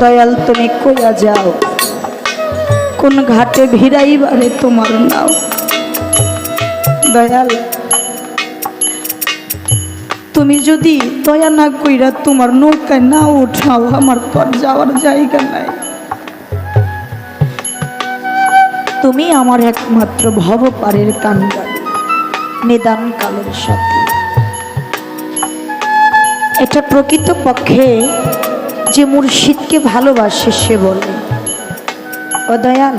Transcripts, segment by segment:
দয়াল, তুমি কইয়া যাও। কোন ঘাটে ভিড়াইবারে তোমার নাও। দয়াল, তুমি যদি দয়া না কইরা তোমার নৌকায় না উঠাও, আমার আর যাওয়ার জায়গা নাই। তুমি আমার একমাত্র ভবপারের কান্ডারি নিদান কালের সাথে এটা প্রকৃত পক্ষে যে মুর্শিদকে ভালোবাসে সে বলে, ও দয়াল,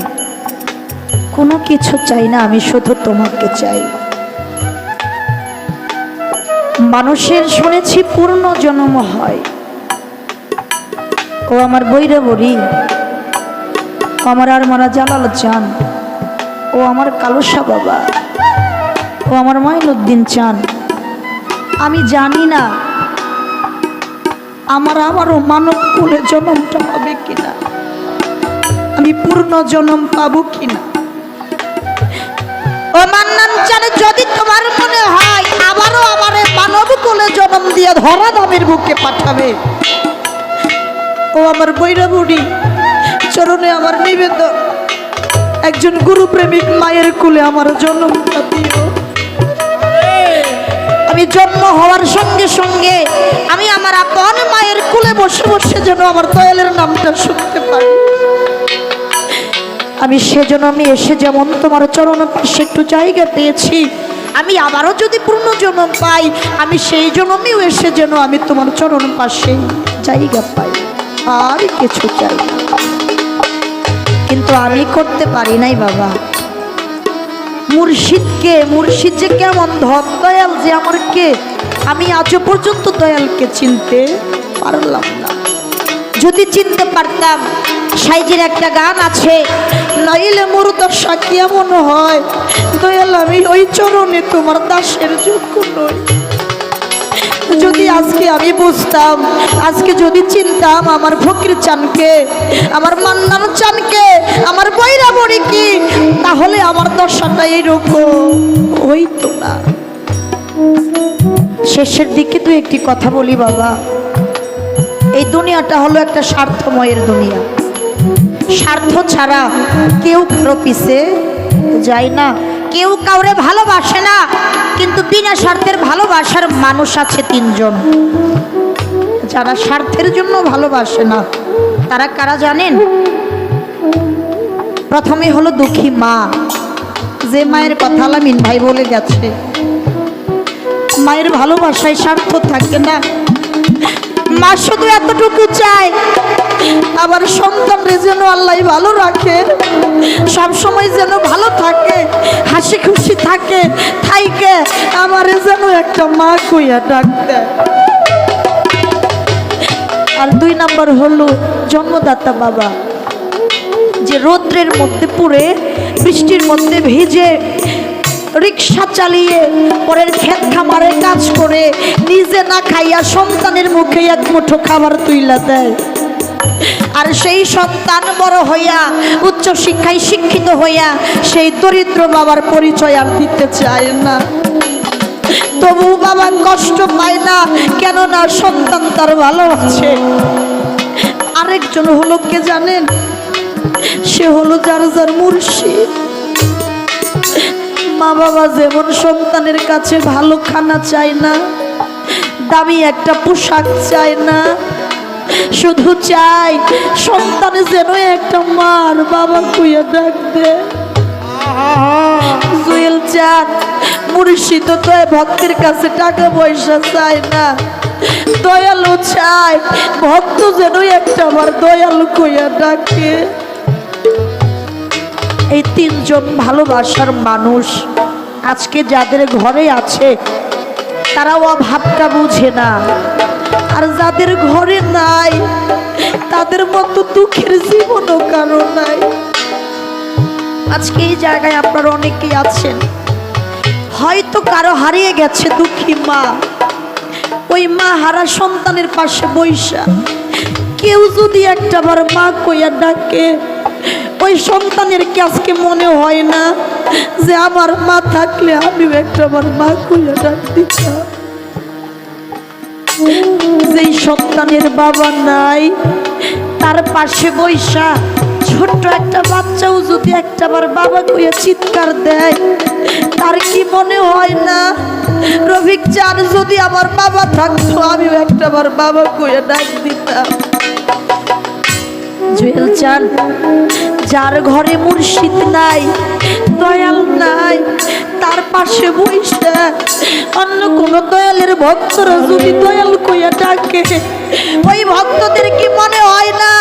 কোনো কিছু চাই না, আমি শুধু তোমাকে চাই। মানুষের শুনেছি পূর্ণ জন্ম হয়। ও আমার বৈরা আমার আর মারা জালাল চান, ও আমার কালুসা বাবা, ও আমার মাইনুদ্দিন চান। আমি জানি না আমার আবারও মানব কুলে জন্মটা হবে কিনা? আমি পূর্ণ জন্ম পাবো কিনা? ও মান্নান জানে যদি তোমার মনে হয় আবারও আমার মানব কুলে জন্ম দিয়ে ধরা দামের বুকে পাঠাবে, ও আমার বৈরা বুড়ি চরণে আমার নিবেদন, একজন গুরু প্রেমিক মায়ের কুলে আমার জন্মটা দিও। আমি জন্ম হওয়ার সঙ্গে সঙ্গে আমি আমার আপন মায়ের কুলে বসে বসে যেন আমার দয়ালের নামটা শুনতে পারি আমি সেজন্য আমি এসে যেমন তোমার চরণ পাশে একটু জায়গা পেয়েছি আমি আবারও যদি পূর্ণ জন্ম পাই, আমি সেই জন্মেও এসে যেন আমি তোমার চরণ পাশে জায়গা পাই। আর কিছু চাই। কিন্তু আমি করতে পারি নাই বাবা। মুর্শিদকে, মুর্শিদ যে কেমন ধন, দয়াল যে আমার কে আমি আজও পর্যন্ত দয়ালকে চিনতে পারলাম না। যদি চিনতে পারতাম, সাইজের একটা গান আছে, নইলে মোর দশা কেমন হয়? দয়াল, আমি ওই চরণে তোমার দাসের যোগ্য নই। যদি আজকে আমি বুঝতাম, আজকে যদি চিনতাম আমার ফকির চানকে, আমার মান্নান চানকে, আমার বৈরা বড়ি কি তাহলে আমার দশাটা এইরকম হইতো না। শেষের দিকে তো একটি কথা বলি বাবা, এই দুনিয়াটা হলো একটা স্বার্থময়ের দুনিয়া। স্বার্থ ছাড়া কেউ কারও পিছে যায় না। কেউ কাউরে ভালোবাসে না, কিন্তু বিনা স্বার্থের ভালোবাসার মানুষ আছে তিনজন। যারা স্বার্থের জন্য ভালোবাসে না, তারা কারা জানেন? প্রথমে হলো দুঃখী মা। যে মায়ের কথা আলামিন ভাই বলে গেছে, মায়ের ভালোবাসায় স্বার্থ থাকে না। মা শুধু এতটুকু চায় আবার সন্তানরে যেন আল্লাহ ভালো রাখে। সব সময় যেন ভালো থাকে, হাসি খুশি থাকে থাইকে আমারে যেন একটা মা কইয়া ডাক আর দুই নাম্বার হলো জন্মদাতা বাবা। যে রৌদ্রের মধ্যে পুড়ে, বৃষ্টির মধ্যে ভিজে, রিক্সা চালিয়ে, পরের ক্ষেত খামারে কাজ করে, নিজে না খাইয়া সন্তানের মুখে এক মুঠো খাবার তুইলা দেয়। আর সেই সন্তান বড় হইয়া, উচ্চ শিক্ষায় শিক্ষিত হইয়া, সেই দরিদ্র বাবার পরিচয় আর দিতে চায় না। তবু বাবা কষ্ট পায় না, কেননা সন্তান তার ভালো আছে। আরেকজন হলো কে জানেন? সে হলো যার যার মুর্শিদ। মা বাবা যেমন সন্তানের কাছে ভালো খানা চায় না, দামি একটা পোশাক চায় না শুধু চাই সন্তান যেন একটা মার বাবা কুইয়া ডাক জুয়েল চাঁদ, মুর্শিদ তো ভক্তের কাছে টাকা পয়সা চায় না। দয়ালু চাই, ভক্ত যেন একটা আমার দয়ালু কইয়া ডাকে। এই তিনজন ভালোবাসার মানুষ আজকে যাদের ঘরে আছে, তারাও অভাবটা বুঝে না। আর যাদের ঘরে নাই, তাদের মতো দুঃখের জীবনও কারও নাই। আজকে এই জায়গায় আপনারা অনেকেই আছেন। হয়তো কারও হারিয়ে গেছে দুঃখী মা। ওই মা হারা সন্তানের পাশে বৈশা। কেউ যদি একটা বার মা কইয়া ডাকে, ওই সন্তানের কি আজকে মনে হয় না যে আমার মা থাকলে আমিও একটা বার মা কইয়া ডাক দিতাম? যেই সন্তানের বাবা নাই, তার পাশে বৈশা ছোট্ট একটা বাচ্চাও যদি একটাবার বাবা কইয়া চিৎকার দেয়, তার কি মনে হয় না? রফিক চান যদি আমার বাবা থাকতো, আমিও একটাবার বাবা কইয়া ডাক দিতাম। জুয়েল চান যার ঘরে মুর্শিদ নাই, দয়াল নাই তার পাশে বইসা। অন্য কোন দয়ালের ভক্তরা যদি দয়াল কইয়া ডাকে, ওই ভক্তদের কি মনে হয় না?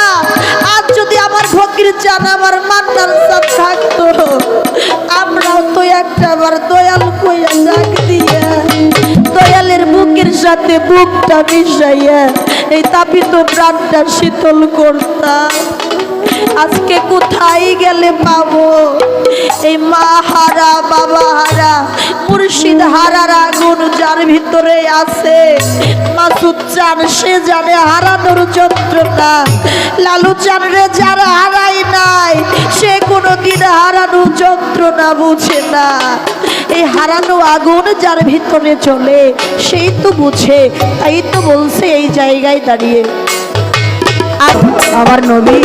আজ যদি আমার ফকির চান, আমার মান্নার সাথ থাকতো, আমরাও তো একটা আবার দয়াল কইয়া ডাক দিয়া। দয়ালের বুকের সাথে বুকটা মিশাইয়া, এই তাপিত প্রাণটা শীতল করতাম। আজকে কোথায় গেলে পাবো? এই মা হারা বাবা হারা মুর্শিদ হারার আগুন যার ভিতরে আছে, মাসুদ চান, সে জানে হারানোর যন্ত্রণা। লালু চান রে, যারা হারাই নাই, সে কোনোদিন হারানোর যন্ত্রণা বুঝে না। এই হারানো আগুন যার ভিতরে চলে, সেই তো বুঝে, তাই তো বলছে এই জায়গায় দাঁড়িয়ে। আমার নবী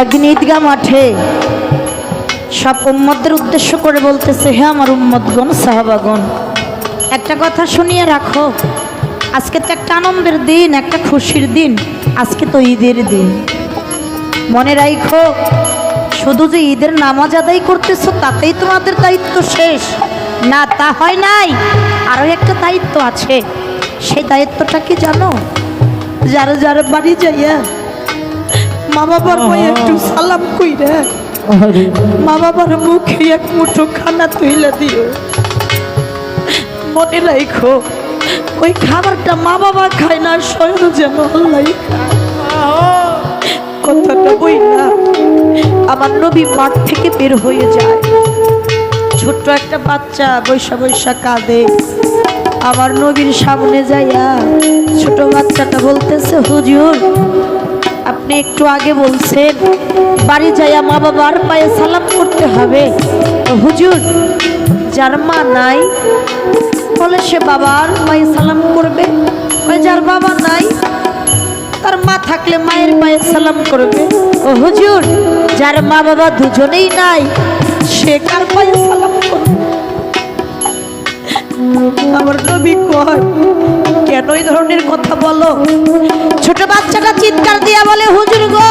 একদিন ঈদগা মাঠে সব উম্মতদের উদ্দেশ্য করে বলতেছে, হে আমার উম্মতগণ, সাহাবাগণ, একটা কথা শুনিয়ে রাখো। আজকে তো একটা আনন্দের দিন, একটা খুশির দিন, আজকে তো ঈদের দিন। মনে রাখো শুধু যে ঈদের নামাজ আদায় করতেছো, তাতেই তোমাদের দায়িত্ব শেষ। না, তা হয় নাই আরও একটা দায়িত্ব আছে। সেই দায়িত্বটা কি জানো? যারা যারা বাড়ি যাইয়া মা বাবার কই একটু সালাম কইরা মা বাবার মুখে এক মুঠো খানা তুইলে দিও। মনে রাখো ওই খাবারটা মা বাবা খায় না স্বয়ং যেন আল্লাহ কথাটা বই না আমার নবী মাঠ থেকে বের হয়ে যায়। ছোট্ট একটা বাচ্চা বৈশা বৈশা কাঁদে। আমার নবীর সামনে যাইয়া ছোট বাচ্চাটা বলতেছে হুজুর আপনি একটু আগে বলছেন, বাড়ি যাইয়া মা বাবার পায়ে সালাম করতে হবে। হুজুর, যার মা নাই, বলে সে বাবার পায়ে সালাম করবে। যার বাবা নাই, তার মা থাকলে মায়ের পায়ে সালাম করবে। ও হুজুর, যার মা বাবা দুজনেই নাই, সে কার পায়ে সালাম করবে? আমার নবী কয়, কেন এই ধরনের কথা বলো? ছোট বাচ্চাটা চিৎকার দিয়া বলে, হুজুর গো,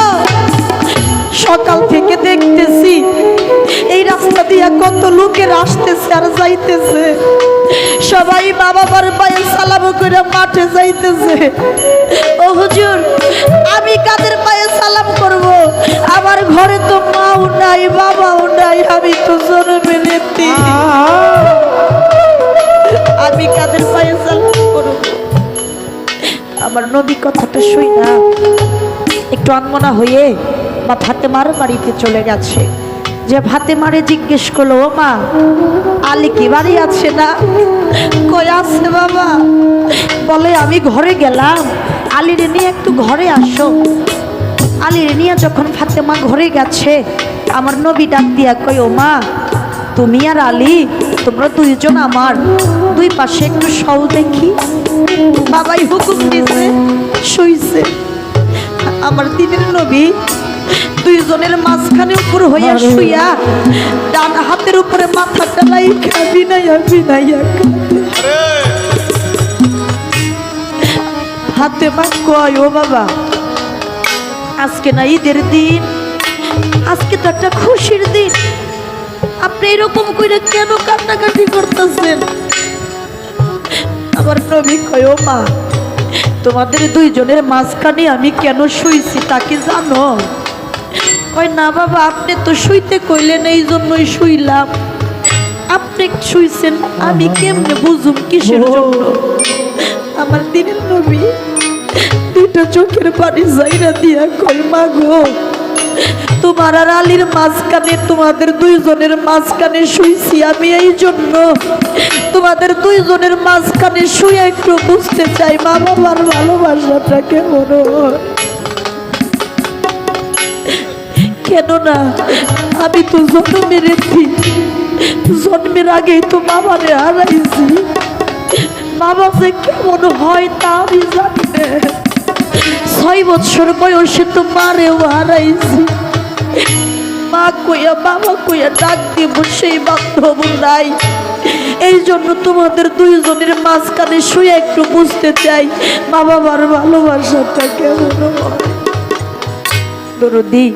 সকাল থেকে দেখতেছি এই রাস্তা দিয়া কত লোকের আসতেছে আর যাইতেছে। সবাই মা বাবার পায়ে সালাম করে মাঠে যাইতেছে। ও হুজুর, আমি কাদের পায়ে সালাম করব? আমার ঘরে তো মাও নাই, বাবাও নাই, আমি তো জন্মে নেতি আমি কাদের পায়ে সালাম করব আমার নবী কথাটা শুই না। একটু আনমনা হয়ে বা ফাতেমার বাড়িতে চলে গেছে। যে ফাতেমারে জিজ্ঞেস করল, ও মা, আলী কি বাড়ি আছে না? কই আছে বাবা। বলে, আমি ঘরে গেলাম। আলীরে নিয়ে একটু ঘরে আসো। আলীরে নিয়ে যখন ফাতেমা ঘরে গেছে, আমার নবী ডাক দিয়া কই ও মা তুমি আর আলী তোমরা দুইজন আমার। দুই পাশে একটু সও দেখি। বাবাই হুকুম দিছে শুইছে। আমার দিনের নবী দুইজনের মাঝখানে উপর হইয়া শুইয়া ডান হাতের উপরে মাথাটা লাইকা নাই বিনাইয়া কাঁদে। হাতে মা কয় ও বাবা আজকে না ঈদের দিন আজকে তো একটা খুশির দিন। আপনি এরকম করে কেন কান্নাকাটি করতেছেন? আমার নবী কয় মা তোমাদের দুইজনের মাঝখানে আমি কেন শুইছি তা কি জানো? কয় না বাবা আপনি তো শুইতে কইলেন এই জন্যই শুইলাম। আপনি শুইছেন আমি কেমনে বুঝুম কিসের জন্য? আমার দিনের নবী দুইটা চোখের পানি জাইরা দিয়া কয় মা গো তোমার আর আলীর মাঝখানে, তোমাদের দুইজনের মাঝখানে শুইছি আমি এই জন্য তোমাদের দুইজনের মাঝখানে শুয়ে একটু বুঝতে চাই, মা বাবার ভালোবাসাটা কেমন? কেননা, আমি তো জন্মের জন্মের আগেই তো বাবারে হারাইছি। বাবা যে কেমন হয় তা আমি জানি না। ছয় বছর বয়সে তো মারেও হারাইছি। মা কইয়া, বাবা কইয়া ডাক দিব, সেই বান্ধব নাই। এই জন্য তোমাদের দুইজনের মাঝখানে শুয়ে একটু বুঝতে চাই, মা বাবার ভালোবাসাটা কেমন। দরদি,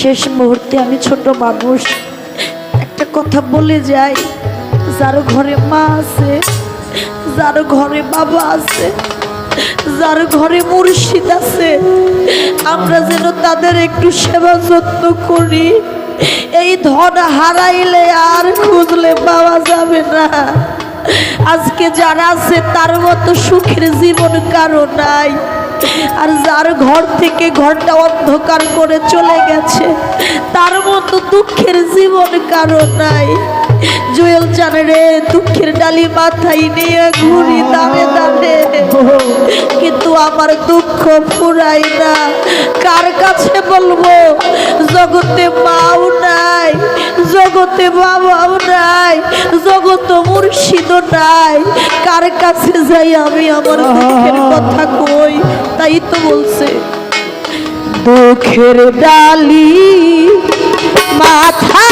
শেষ মুহূর্তে আমি ছোট মানুষ। একটা কথা বলে যাই, যার ঘরে মা আছে, যার ঘরে বাবা আছে যার ঘরে মুর্শিদ আছে, আমরা যেন তাদের একটু সেবা যত্ন করি। এই ধন হারাইলে আর খুঁজলে পাওয়া যাবে না। আজকে যারা আছে, তার মতো সুখের জীবন কারও নাই। আর যার ঘর থেকে ঘরটা অন্ধকার করে চলে গেছে, তার মতো দুঃখের জীবন কারও নাই। জুয়েল জানে রে, দুঃখের ডালি মাথায় নিয়ে ঘুরি দামে দামে কিন্তু আমার দুঃখ ফুরাই না। কার কাছে বলব? জগতে মাও নাই, জগতে বাবাও নাই, জগত মুর্শিদ নাই। কার কাছে যাই আমি আমার দুঃখের কথা কই? তাই তো বলছে দুঃখের ডালি মাথা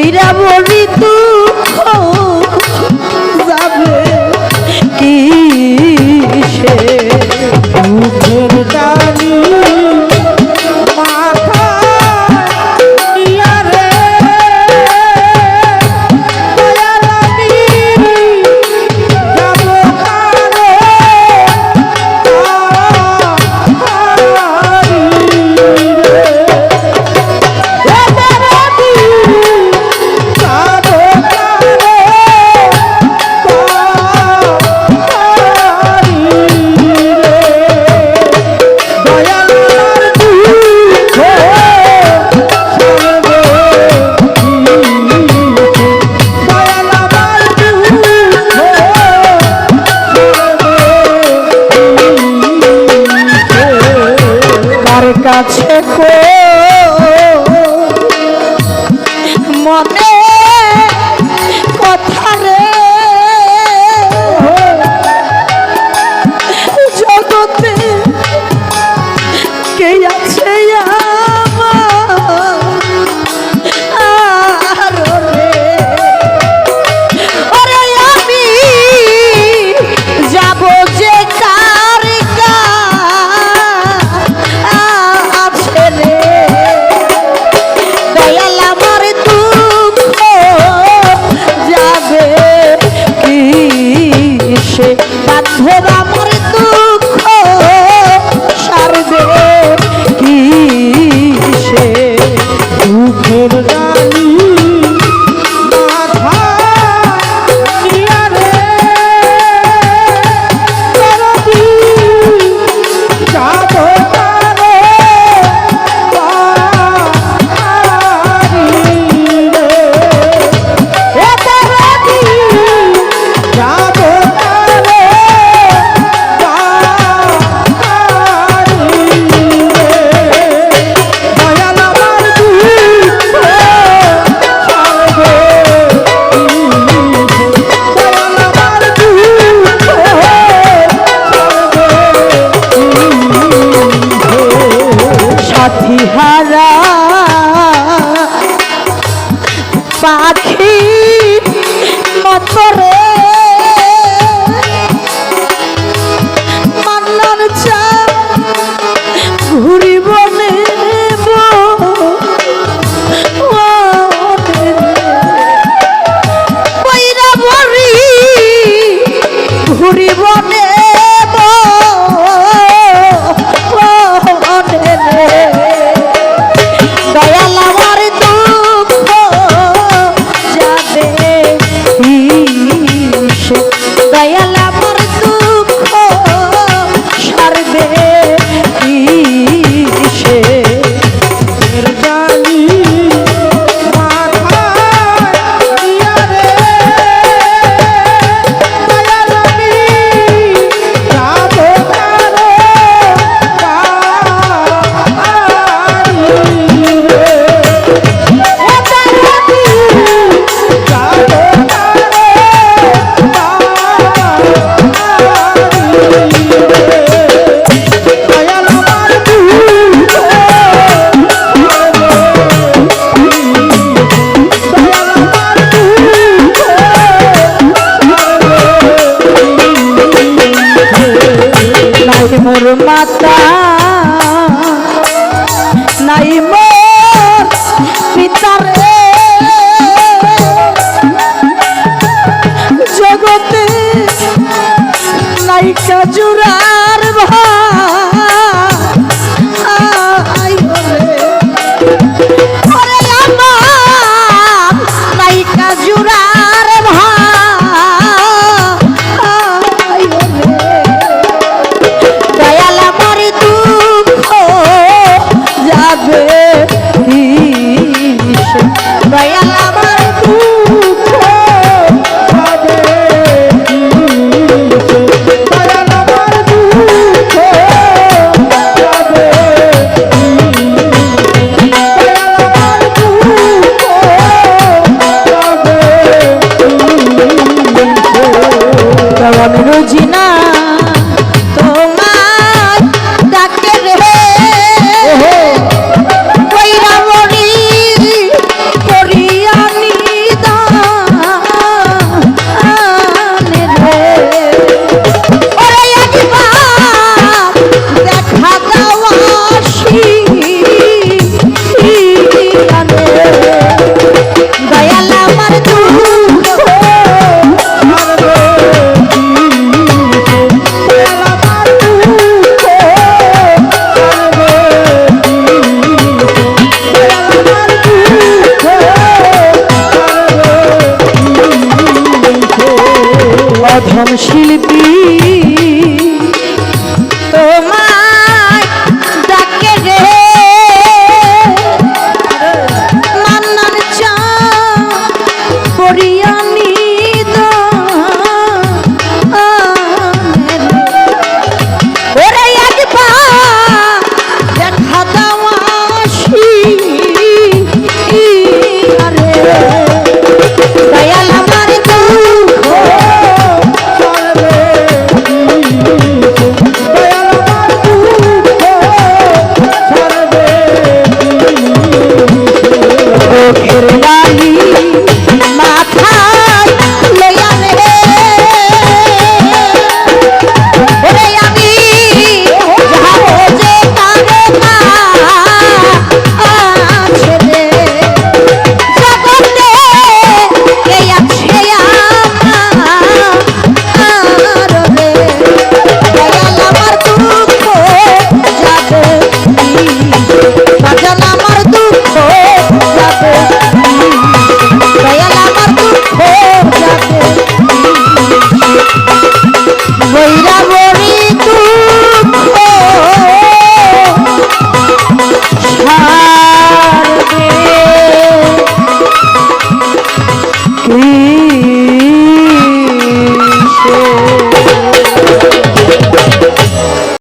বৈরা বলি